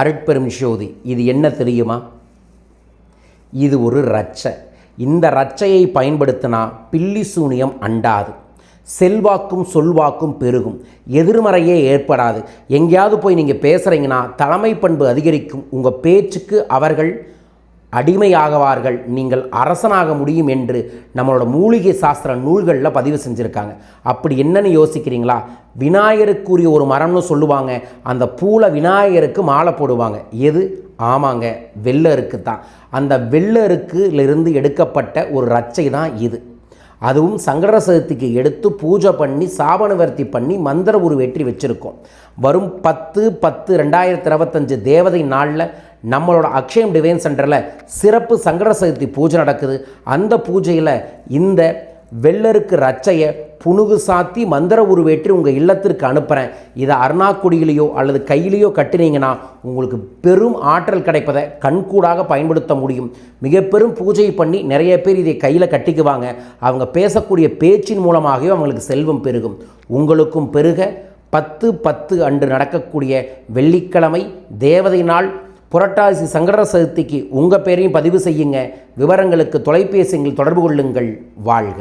அருட்பெரும் ஜோதி இது என்ன தெரியுமா? இது ஒரு ரச்சை இந்த ரச்சையை பயன்படுத்தினா பில்லி சூனியம் அண்டாது. செல்வாக்கும் சொல்வாக்கும் பெருகும். எதிர்மறையே ஏற்படாது. எங்கேயாவது போய் நீங்கள் பேசுகிறீங்கன்னா தலைமை பண்பு அதிகரிக்கும். உங்கள் பேச்சுக்கு அவர்கள் அடிமையாகவார்கள். நீங்கள் அரசனாக முடியும் என்று நம்மளோட மூலிகை சாஸ்திர நூல்களில் பதிவு செஞ்சுருக்காங்க. அப்படி என்னன்னு யோசிக்கிறீங்களா? விநாயகருக்குரிய ஒரு மரம்னு சொல்லுவாங்க. அந்த பூல விநாயகருக்கு மாலை போடுவாங்க. எது? ஆமாங்க வெள்ளருக்கு தான் அந்த வெள்ளருக்குலேருந்து எடுக்கப்பட்ட ஒரு ரச்சை தான் இது. அதுவும் சங்கட சதுர்த்திக்கு எடுத்து பூஜை பண்ணி சாபனவர்த்தி பண்ணி மந்திர உருவேற்றி வச்சுருக்கோம். வரும் பத்து பத்து ரெண்டாயிரத்தி இருபத்தஞ்சு தேவதை நாளில் நம்மளோட அக்ஷயம் டிவைன் சென்டரில் சிறப்பு சங்கட சதுர்த்தி பூஜை நடக்குது. அந்த பூஜையில் இந்த வெள்ளருக்கு ரச்சையை புணுகு சாத்தி மந்திர உருவேற்றி உங்கள் இல்லத்திற்கு அனுப்புகிறேன் இதை அருணாக்குடியிலையோ அல்லது கையிலையோ கட்டினீங்கன்னா உங்களுக்கு பெரும் ஆற்றல் கிடைப்பதை கண்கூடாக பயன்படுத்த முடியும். மிக பெரும் பூஜை பண்ணி நிறைய பேர் இதை கையில் கட்டிக்குவாங்க. அவங்க பேசக்கூடிய பேச்சின் மூலமாகவே அவங்களுக்கு செல்வம் பெருகும். உங்களுக்கும் பெருக. பத்து பத்து அன்று நடக்கக்கூடிய வெள்ளிக்கிழமை தேவதை நாள் புரட்டாசி சங்கர சதுர்த்திக்கு உங்கள் பேரையும் பதிவு செய்யுங்க. விவரங்களுக்கு தொலைபேசியில் தொடர்பு கொள்ளுங்கள். வாழ்க.